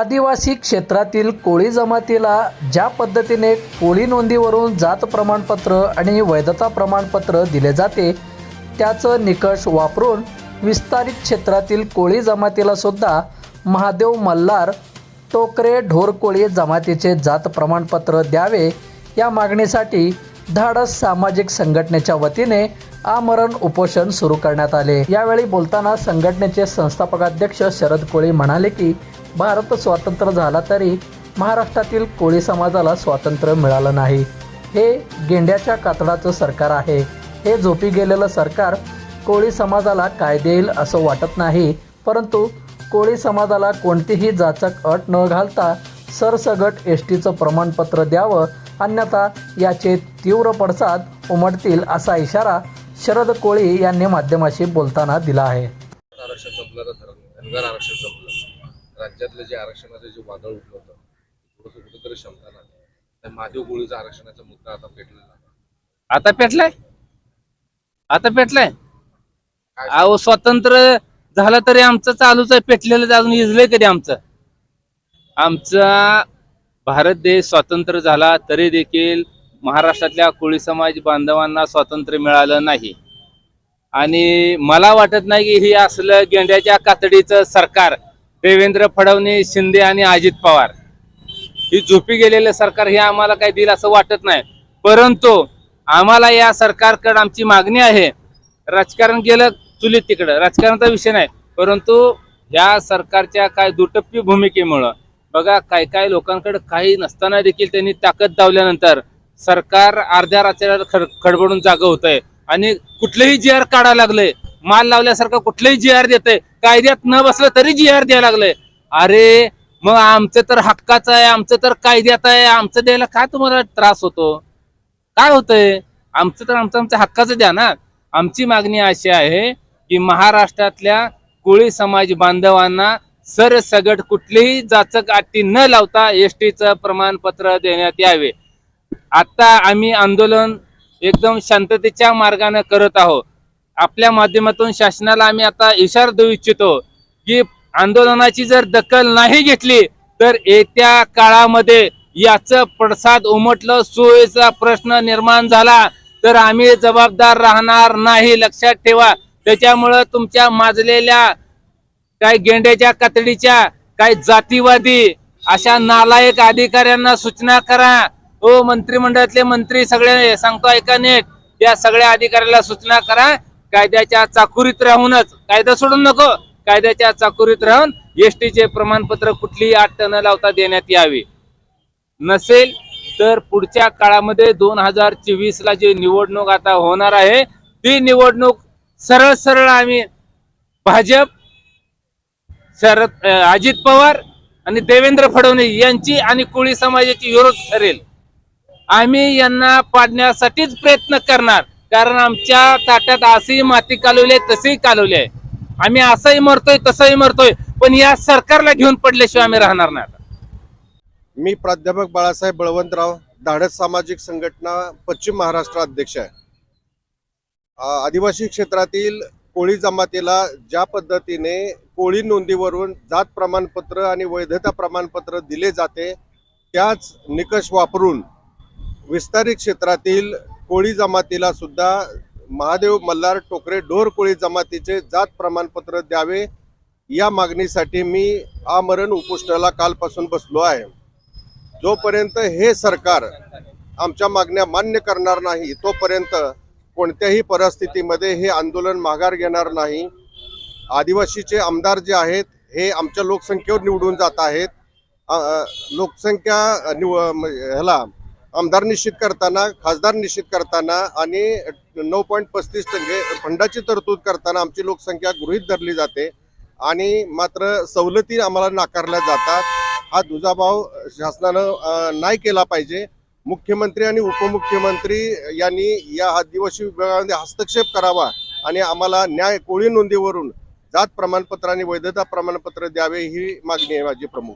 आदिवासी क्षेत्रातील कोळी जमातीला ज्या पद्धतीने कोळी नोंदीवरून जात प्रमाणपत्र आणि वैधता प्रमाणपत्र दिले जाते त्याचं निकष वापरून विस्तारित क्षेत्रातील कोळी जमातीला सुद्धा महादेव मल्हार टोकरे ढोरकोळी जमातीचे जात प्रमाणपत्र द्यावे या मागणीसाठी धाडस सामाजिक संघटनेच्या वतीने आमरण उपोषण सुरू करण्यात आले. यावेळी बोलताना संघटनेचे संस्थापकाध्यक्ष शरद कोळी म्हणाले की भारत स्वतंत्र झाला तरी महाराष्ट्रातील कोळी समाजाला स्वातंत्र्य मिळालं नाही. हे गेंड्याच्या कातडाचं सरकार आहे. हे झोपी गेलेलं सरकार कोळी समाजाला काय देईल असं वाटत नाही. परंतु कोळी समाजाला कोणतीही जाचक अट न घालता सरसगट एस टीचं प्रमाणपत्र द्यावं अन्यथा याचे तीव्र पडसाद उमटतील असा इशारा शरद कोळी यांनी माध्यमाशी बोलताना दिला आहे. राज्यातलं जे आरक्षणाचं जे वादळ उठलं होतं थोडंसं कुठेतरी क्षमता नाही त्या महादेव गोळीचा आरक्षणाचा मुद्दा आता पेटलेला आहे. आता पेटलाय? आता पेटलाय? काय? अहो स्वतंत्र झालं तरी आमचं चालूच आहे पेटलेलं अजून इजलंय कधी आमचं? आमचा भारत देश स्वतंत्र झाला तरी देखील महाराष्ट्रातल्या कोळी समाज बांधवांना स्वातंत्र्य मिळालं नाही. आणि मला वाटत नाही की हे असलं गेंड्याच्या कातडीचं सरकार देवेंद्र फडणवीस शिंदे आणि अजित पवार. ही झोपी गेलेलं सरकार हे आम्हाला काही दिलं असं वाटत नाही. परंतु आम्हाला या सरकारकडे आमची मागणी आहे. राजकारण गेलं चुलीत तिकडं. राजकारणाचा विषय नाही. परंतु या सरकारच्या काय दुटप्पी भूमिकेमुळं बघा काय काय लोकांकडे काही नसताना देखील त्यांनी ताकद दावल्यानंतर सरकार अर्ध्या रात्रीला खड खडबडून जागं होत आहे आणि कुठलंही जी आर काढायला लागलंय माल लावल्यासारखं कुठलंही जी आर देतंय कायद्यात न बसलं तरी जी आर द्यायला लागलंय. अरे मग आमचं तर हक्काचं आहे आमचं तर कायद्यात आहे आमचं द्यायला काय तुम्हाला त्रास होतो? काय होतंय? आमचं तर आमचं आमच्या हक्काचं द्या ना. आमची मागणी अशी आहे की महाराष्ट्रातल्या कोळी समाज बांधवांना सरसगट कुठलीही जाचक आटी न लावता एस टीचं प्रमाणपत्र देण्यात यावे. आता आम्ही आंदोलन एकदम शांततेच्या मार्गाने करत आहोत. आपल्या माध्यमातून शासनाला आम्ही आता इशारा देऊ इच्छितो की आंदोलनाची जर दखल नाही घेतली तर येत्या काळामध्ये याचं पडसाद उमटलं सोयीचा प्रश्न निर्माण झाला तर आम्ही जबाबदार राहणार नाही लक्षात ठेवा. त्याच्यामुळं तुमच्या माजलेल्या काय गेंड्याच्या कातडीच्या काय जातीवादी अशा नालायक अधिकाऱ्यांना सूचना करा. हो मंत्रिमंडळातले मंत्री सगळे सांगतो ऐका नीट या सगळ्या अधिकाऱ्याला सूचना करा. कायद्याच्या चाकुरीत राहूनच कायदा सोडून नको. कायद्याच्या चाकुरीत राहून एसटीचे प्रमाणपत्र कुठलीही अट न लावता देण्यात यावी. नसेल तर पुढच्या काळामध्ये दोन हजार चोवीस ला जी निवडणूक आता होणार आहे ती निवडणूक सरळ सरळ आम्ही भाजप शरद अजित पवार आणि देवेंद्र फडणवीस यांची आणि कोळी समाजाची विरोध ठरेल. आम्ही यांना पाडण्यासाठीच प्रयत्न करणार. कारण आमच्या ताट्यात असेही माती कालवली आहे तसेही कालवली आहे. आम्ही असंही मरतोय तसंही मरतोय पण या सरकारला घेऊन पडल्याशिवाय आम्ही राहणार नाही मी प्राध्यापक बाळासाहेब बळवंतराव धाडस सामाजिक संघटना पश्चिम महाराष्ट्र अध्यक्ष आहे. आदिवासी क्षेत्रातील कोळी जमातीला ज्या पद्धतीने कोळी नोंदीवरून जात प्रमाणपत्र आणि वैधता प्रमाणपत्र दिले जाते त्याच निकष वापरून विस्तारित क्षेत्रातील कोळी जमातीला सुद्धा महादेव मल्हार टोकरे ढोर कोळी जमातीचे जात प्रमाणपत्र द्यावे या मागणीसाठी मी आमरण उपोषणाला कालपासून बसलो आहे. जोपर्यंत हे सरकार आमच्या मागण्या मान्य करणार नाही तोपर्यंत कोणत्याही परिस्थितीमध्ये हे आंदोलन माघार घेणार नाही. आदिवासीचे आमदार जे आहेत हे आमच्या लोकसंख्येवर निवडून जात आहेत. लोकसंख्या निव म- ह्याला आमदार निश्चित करताना खासदार निश्चित करताना आणि नऊ पॉईंट पस्तीस टक्के फंडाची तरतूद करताना आमची लोकसंख्या गृहीत धरली जाते. आणि मात्र सवलती आम्हाला नाकारल्या जातात. हा दुजाभाव शासनानं नाही केला पाहिजे. मुख्यमंत्री आणि उपमुख्यमंत्री यांनी या आदिवासी विभागामध्ये हस्तक्षेप करावा आणि आम्हाला न्याय कोळी नोंदीवरून जात प्रमाणपत्र आणि वैधता प्रमाणपत्र द्यावे ही मागणी आहे माझी प्रमुख.